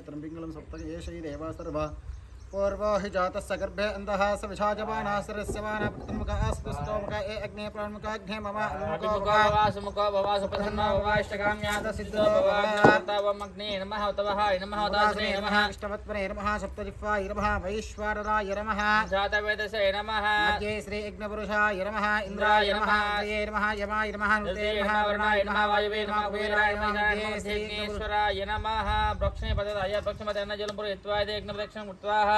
ത്രംബിങ്ങളും സപ്തകേശൈ ദേവാസർവ पूर्वो हि जातः सगर्भे अन्धः स विषाजमानः सरस्यमानः प्रथममुखः स्पष्टोमुख ए अग्ने प्राणमुखाग्ने मम अनुमुखो मुखो भव। वासुमुखो भवासुप्रसन्नो भवाष्टकाम्यादसिद्धो भवाग्ने नमः तवहाय नमः दासिने नमः। इष्टवत्परे नमः सप्तजिह्वाय नमः वैश्वानराय नमः। जातवेदसे नमः। मध्ये श्री यज्ञपुरुषाय नमः इन्द्राय नमः अग्नये नमः यमाय नमः नृते नमः वरुणाय नमः वायवे नमः कुबेराय नमः मध्ये श्री यज्ञपुरुषाय श्रीज्ञेश्वराय नमः प्रक्षणे पददाय प्रक्षमतेन जलं पुरयित्वा यज्ञप्रदक्षिणं कृत्वा।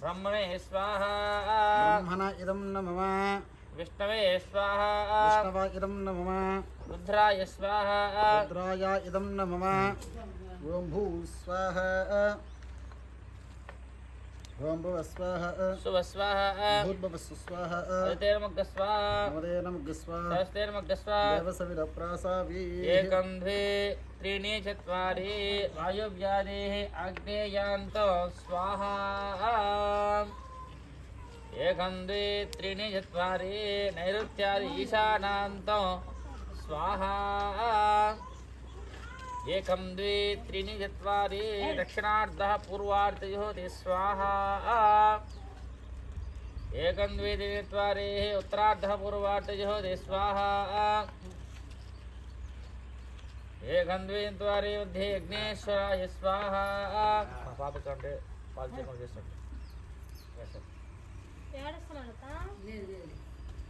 బ్రహ్మణే స్వాహ బ్రహ్మణ ఇదం నమ విష్ణవే స్వాహ విష్ణవ ఇదం నమ రుద్రాయ స్వాహ రుద్రాయ ఇదం నమ ఓం భూ స్వాహ एकं द्वे त्रीणि चत्वारि वायुव्यादेः आग्नेयान्तो स्वाहा एकं द्वे त्रीणि चत्वारि नैऋत्यादि ईशानान्तो स्वाहा ఏకం ద్వే త్రీణి చత్వారి దక్షిణార్ధ పూర్వార్ధయో తే స్వాహా. ఏకం ద్వే త్రీణి చత్వారి ఉత్తరార్ధ పూర్వార్ధయో తే స్వాహా. ఏకం ద్వే ద్వారి మధ్య యజ్ఞేశ్వరాయ స్వాహా. పాపకంటే పాలు చేయకుండా ఏడుస్తున్నాడు అత్త?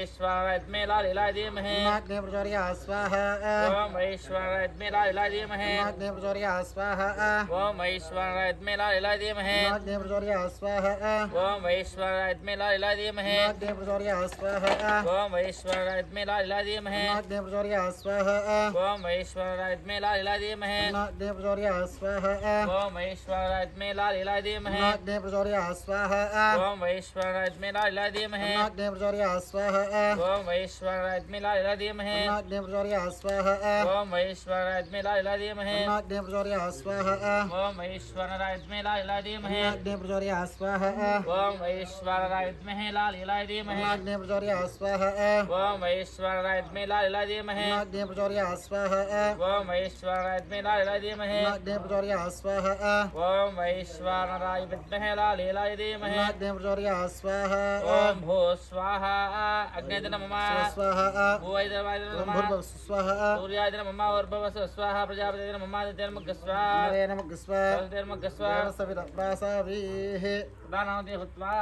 वैश्वावद्मे लालिलाय धीमहे नाग्ने प्रचोर्याः स्वाहा। ॐ वैश्वावद्मे ओम धीमहे नाग्ने प्रचोर्याः स्वाहा। ॐ वैश्वावद्मे लालिलाय ओम नाग्ने प्रचोर्याः स्वाहा। ॐ वैश्वावद्मे लालिलाय धीमहे ओम प्रचोर्याः स्वाहा। ॐ वैश्वावद्मे लालिलाय धीमहे नाग्ने ओम स्वाहा। ॐ वैश्वावद्मे लालिलाय धीमहे नाग्ने प्रचोर्याः ओम ॐ वैश्वावद्मे लालिलाय धीमहे नाग्ने प्रचोर्याः स्वाहा। ओम वैश्वावद्मे लालिलाय धीमहे नाग्ने प्रचोर्याः स्वाहा। ओम वैश्वराज्मिलाय धीमहि नाग्नेन्द्राय स्वाहा। ओम वैश्वराज्मिलाय धीमहि ओम वैश्वराज्मिलाय धीमहि नाग्नेन्द्राय स्वाहा ओम वैश्वराज्मिहि लालिलाय धीमहि नाग्नेन्द्राय स्वाहा ओम वैश्वराज्मिलाय धीमहि नाग्नेन्द्राय स्वाहा ओम वैश्वराज्मिलाय धीमहि नाग्नेन्द्राय स्वाहा ओम वैश्वराय विद्महे लालिलाय धीमहि नाग्नेन्द्राय ओम स्वाहा ధీమహే అన్నాగ్నే ప్రచోర్య స్వాహా ధీమహే అన్నాగ్నే ప్రచోర్య స్వాహా ఓం నమ భూర్భువ స్వాహా వర్భవస స్వాహ దితేర్మగ్గ స్వాహ నరేణ స్వా దితేర్మగ్గ స్వాహ దేవసవిర ప్రాసావీః ప్రధానవతి హుత్వా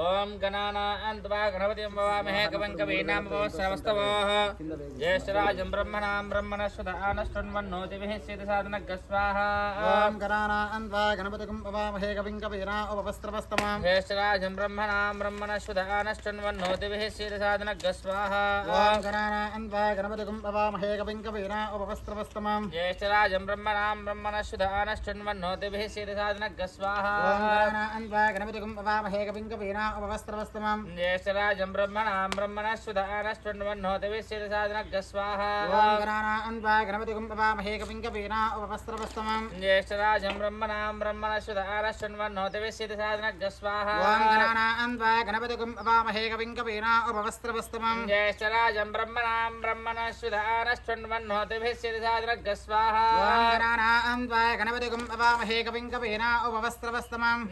ఓం గణానాన్వా గణపతి భవామహే కవం కవీనాం భవస్రవస్తవోః జ్యేష్ఠరాజం బ్రహ్మణాం బ్రహ్మణస్వత ఆనష్టన్వన్నోతిభిः సిద్ధసాధనగ్గ స్వాహా ఓం గణానాన్వా గణపతికం పవామహే కవిం కవీనా ఉపవస్త్రవస్తమాం. జ్యేష్ఠరాజం బ్రహ్మణాం బ్రహ్మణస్వత ఆనష్టన్వన్నోతిభిः సిద్ధసాధనగ్గ స్వాహా ఓం గణానాన్వా గణపతికం పవామహే కవిం కవీనా ఉపవస్త్రవస్తమాం. జ్యేష్ఠరాజం బ్రహ్మణాం బ్రహ్మణస్వత ఆనష్టన్వన్నోతిభిः సిద్ధసాధనగ్గ స్వాహా ఓం గణానాన్వా గణపతికం పవామహే కవిం కవీనా ఉపవస్త్రవస్తమాం జ్యేష్ఠరాజం బ్రహ్మణాం బ్రహ్మణస్వత ఆనష్టన్వన్నోతిభిः సిద్ధసాధనగ్గ స్వాహా ఓం గణానాన్వా గణపతికం పవామహే కవిం కవీనా ఉపవస్త్రవస్తమాం జ్యేష్ఠరాజం బ్రహ్మణాం బ్రహ్మణస్వత ఆనష్టన్వన్నోతిభిः సిద్ధసాధనగ్గ స్వాహా ఓం గణానాన్వా గణపతికం పవామహే కవిం కవీనా ఉపవస్త్రవస్తమాం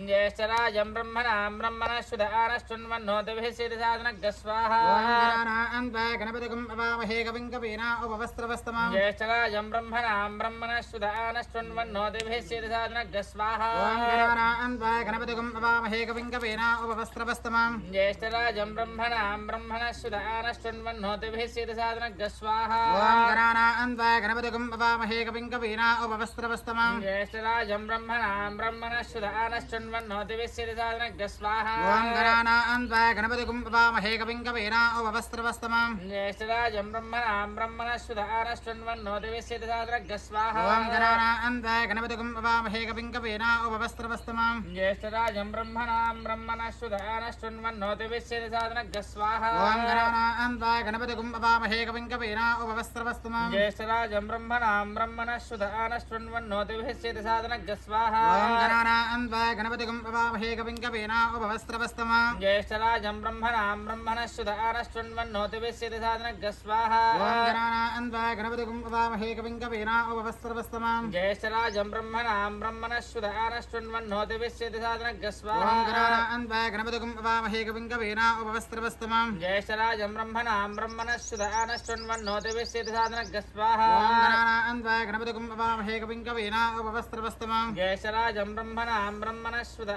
జ్యేష్ఠరాజం బ్రహ్మణాం బ్రహ్మణస్వత ఆనష్టన్వన్నోతిభిः సిద్ధసాధనగ్గ స్వాహా ఓం గణానాన్వా గణపతికం పవామహే కవిం కవీనా ఉపవస్త్రవస్తమాం జ్యేష్ఠరాజం బ్రహ్మణాం బ్రహ్మణస్వత आनश्चुन्वन्नो दिभिः सिद्धिसाधनग् स्वाहा ఓం గణానాన్వా గణపతిగం అవామహే కవిం కవీనా ఉపవస్త్రవస్తమాం ज्येष्ठराजं ब्रह्मणां ब्रह्मणस्वद आनश्चुन्वन्नो दिभिः सिद्धिसाधनग् स्वाहा ఓం గణానాన్వా గణపతిగం అవామహే కవిం కవీనా ఉపవస్త్రవస్తమాం ज्येष्ठराजं ब्रह्मणां ब्रह्मणस्वद आनश्चुन्वन्नो दिभिः सिद्धिसाधनग् स्वाहा ఓం గణానాన్వా గణపతిగం అవామహే కవిం కవీనా ఉపవస్త్రవస్తమాం ज्येष्ठराजं ब्रह्मणां ब्रह्मणस्वद गणानां त्वा गणपतिगुं पवामहे कविं कवीना उपवस्त्रवस्तमम् ज्येष्ठराजं ब्रह्मणां ब्रह्मणश्रुधारष्टन्वन्नोदिविश्यति साद्रग्रस्वाहा ॐ गणानां त्वा गणपतिगुं पवामहे कविं कवीना उपवस्त्रवस्तमम् ज्येष्ठराजं ब्रह्मणां ब्रह्मणश्रुधारष्टन्वन्नोदिविश्यति साद्रग्रस्वाहा ॐ गणानां त्वा गणपतिगुं पवामहे कविं कवीना उपवस्त्रवस्तमम् ज्येष्ठराजं ब्रह्मणां ब्रह्मणश्रुधारष्टन्वन्नोदिविश्यति साधनग्रस्वाहा ॐ गणानां त्वा गणपतिगुं प्रभामहे कविं कवीनावभवस्त्रवस्तम ज्येष्ठराजं ब्रह्मणां ब्रह्मणश्चुधारश्चुन्वन्नोतिभिश्यति साधनगस्वाहा गणानान्वा गणपतिगुं प्रभामहे कविं कवीनावभवस्त्रवस्तमां ज्येष्ठराजं ब्रह्मणां ब्रह्मणश्चुधारश्चुन्वन्नोतिभिश्यति साधनगस्वाहा गणानान्वा गणपतिगुं प्रभामहे कविं कवीनावभवस्त्रवस्तमां ज्येष्ठराजं ब्रह्मणां ब्रह्मणश्चुधारश्चुन्वन्नोतिभिश्यति साधनगस्वाहा गणानान्वा गणपतिगुं प्रभामहे कविं कवीनावभवस्त्रवस्तमां ज्येष्ठराजं ब्रह्मणां ब्रह्मणश्चुधा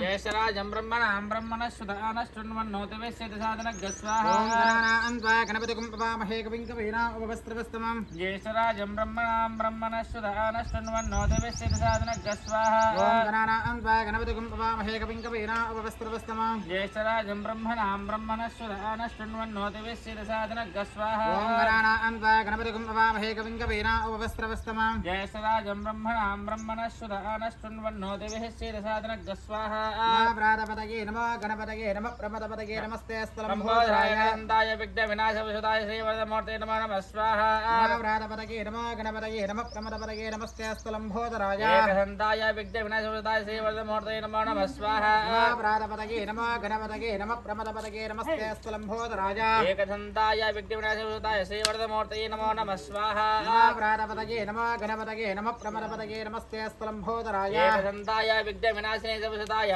జయశరాజం బ్రహ్మణాం బ్రహ్మణశ్రుతానశ్రుణ్వన్నోతవేశ్యతి సాధన గణపతికుం పవామహే కవిం కవీనాం ఉపవస్త్రవస్తమం జయశరాజం బ్రహ్మణాం బ్రహ్మణశ్రుతానశ్రుణ్వన్నోతవేశ్యతి సాధన గస్వాహ గణపతికుం పవామహే కవిం కవీనాం ఉపవస్త్రవస్తమం జయశరాజం బ్రహ్మణాం బ్రహ్మణశ్రుతానశ్రుణ్వన్నోతవేశ్యతి సాధన గస్వాహ గణపతికుం పవామహే కవిం కవీనాం ఉపవస్త్రవస్తమం జయశరాజం బ్రహ్మణాం బ్రహ్మణశ్రుతానశ్రుణ్వన్నోతవేశ్యతి సాధన గస్వాహ ప్రాతపదగే నమ గణపతగే నమ ప్రమదపదగే నమస్తే స్థలంభోదరాయందాయ విఘ్న వినాశవశుదాయ శ్రీవరదమూర్తే నమ నమ స్వాహ ప్రాతపదగే నమ గణపతగే నమ ప్రమదపదగే నమస్తే స్థలంభోదరాయందాయ విఘ్న వినాశవశుదాయ శ్రీవరదమూర్తే నమ నమ స్వాహ ప్రాతపదగే నమ గణపతగే నమ ప్రమదపదగే నమస్తే స్థలంభోదరాయ ఏకదంతాయ విఘ్న వినాశవశుదాయ శ్రీవరదమూర్తే నమో నమ స్వాహ ప్రాతపదగే నమ గణపతగే నమ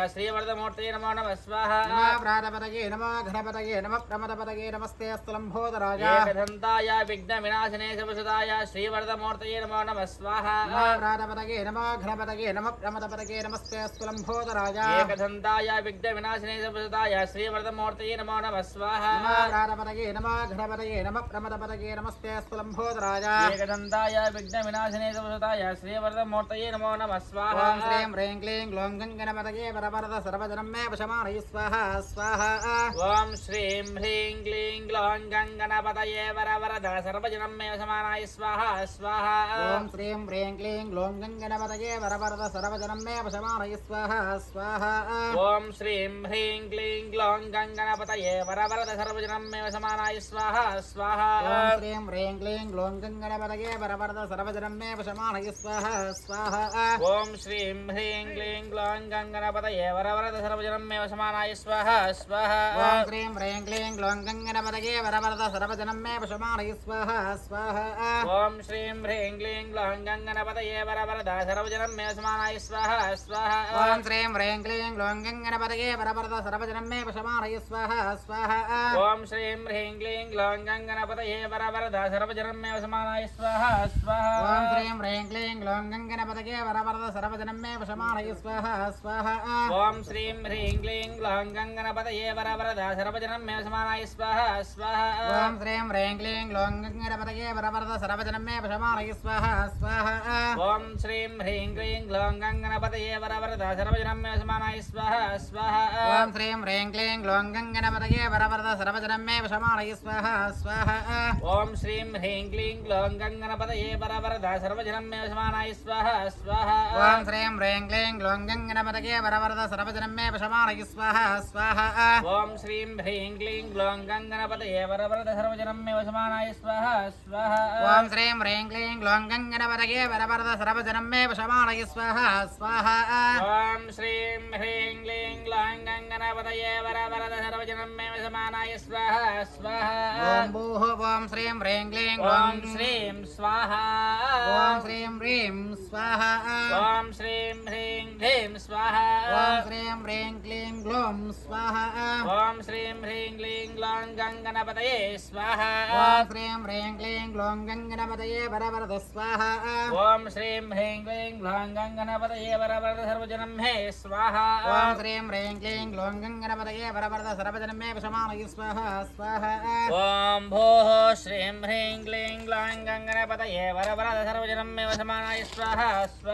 శ్రీవర్ధమూర్తయే నమో నమ. స్వాహ. ప్రాణపదగే నమ ఘనపదగే నమ ప్రమదపదగే నమస్తే స్థలంభోదరాజాయ విఘ్న వినాశనే శుభసుదాయ శ్రీవర్ధమూర్తయే నమో నమ. స్వాహ. ప్రాణపదగే నమ ఘనపదగే నమ ప్రమదపదగే నమస్తే స్థలంభోదరాజాయ విఘ్న వినాశనే శుభసుదాయ శ్రీవర్ధమూర్తయే నమో నమ. స్వాహ. ప్రాణపదగే నమ ఘనపదగే నమ ప్రమదపదగే నమస్తే స్థలంభోదరాజాయ విఘ్న వినాశనే శుభసుదాయ శ్రీవర్ధమూర్తయే నమో నమ. స్వాహ. శ్రీం హ్రీం క్లీం గ్లోం గంగనపదగే పర वरद सर्वजनं मे वशमानय स्वाहा स्वाहा ॐ श्रीं ह्रीं क्लीं ग्लौं गङ्गणपतये वरवरद सर्वजनं मे वशमानाय स्वाहा स्वाहा ॐ श्रीं ह्रीं क्लीं ग्लौं गङ्गणपतये वरवरद सर्वजनं मे वशमानय स्वाहा स्वाहा ॐ श्रीं ह्रीं क्लीं ग्लौं गङ्गणपतये वरवरद सर्वजनं मे वशमानाय स्वाहा स्वाहा ॐ श्रीं ह्रीं क्लीं ग्लौं गङ्गणपतये वरवरद सर्वजनं मे वशमानय स्वाहा स्वाहा ॐ श्रीं ह्रीं क्लीं ग्लौं गङ्गणपतये వరవరద సర్వజనం మే వశమానాయ స్వాహ స్వాహ. ఓం క్రీం హ్రీం క్లీం గ్లోం గంగనపదగే వరవరద సర్వజనం మే వశమానాయ స్వాహ స్వాహ. ఓం శ్రీం హ్రీం క్లీం గ్లోం గంగనపదగే వరవరద సర్వజనం మే వశమానాయ స్వాహ స్వాహ. ఓం శ్రీం హ్రీం క్లీం గ్లోం గంగనపదగే వరవరద సర్వజనం మే వశమానాయ స్వాహ స్వాహ. ఓం శ్రీం హ్రీం క్లీం గ్లోం గంగనపదగే వరవరద సర్వజనం మే వశమానాయ స్వాహ స్వాహ. ఓం శ్రీం హ్రీం క్లీం గ్లోం గంగనపదగే వరవరద సర్వజనం మే వశమానాయ స్వాహ స్వాహ. ఓం శ్రీం హ్రీం క్లీం గ్లాం గంగణపతయే వరవరద సర్వజనం మే సమానాయ స్వాహ స్వాహ. ఓం శ్రీం హ్రీం క్లీం గ్లాం గంగణపతయే వరవరద సర్వజనం మే సమానాయ స్వాహ స్వాహ. ఓం శ్రీం హ్రీం క్లీం గ్లాం గంగణపతయే వరవరద సర్వజనం మే సమానాయ స్వాహ స్వాహ. ఓం శ్రీం హ్రీం క్లీం గ్లాం గంగణపతయే వరవరద సర్వజనం మే సమానాయ స్వాహ స్వాహ. ఓం శ్రీం హ్రీం క్లీం గ్లాం గంగణపతయే వరవరద సర్వజనం మే సమానాయ స్వాహ స్వాహ. ఓం శ్రీం హ్రీం క్లీం గ్లాం గంగణపతయే వరవరద సర్వజనం మే వశమానయ స్వాహ స్వాహ. ఓం శ్రీం హ్రీం క్లీం గ్లౌం గంగణపతయే వరవరద సర్వజనం మే వశమానాయ స్వాహ స్వాహ. ఓం శ్రీం హ్రీం క్లీం గ్లౌం గంగణపతగే వరవరద సర్వజనం మే వశమానయ స్వాహ స్వాహ. ఓం శ్రీం హ్రీం క్లీం గ్లౌం గంగణపతయే వరవరద సర్వజనం మే వశమానాయ స్వాహ స్వాహ. ఓం భూః ఓం శ్రీం హ్రీం క్లీం గ్లౌం శ్రీం స్వాహ. ఓం శ్రీం హ్రీం స్వాహ. ఓం శ్రీం హ్రీం క్లీం స్వాహ. శ్రీం హ్రీం క్లీం గ్లౌం స్వాహ. ఓం శ్రీం హ్రీం క్లీం గ్లౌం గంగణపతయే స్వాహ. ఓం శ్రీం హ్రీం క్లీం గ్లౌం గంగణపతయే వరవరద స్వాహ. ఓం శ్రీం హ్రీం క్లీం గ్లౌం గంగణపతయే వరవరద సర్వజనం హే స్వాహ. ఓం శ్రీం హ్రీం క్లీం గ్లౌం గంగణపతగే వరవరద సర్వజనం మే వశమానయ స్వాహ స్వాహ. ఓం భూః శ్రీం హ్రీం క్లీం గ్లౌం గంగణపతయే వరవరద సర్వజనం మే వశమానాయ స్వాహ స్వాహ.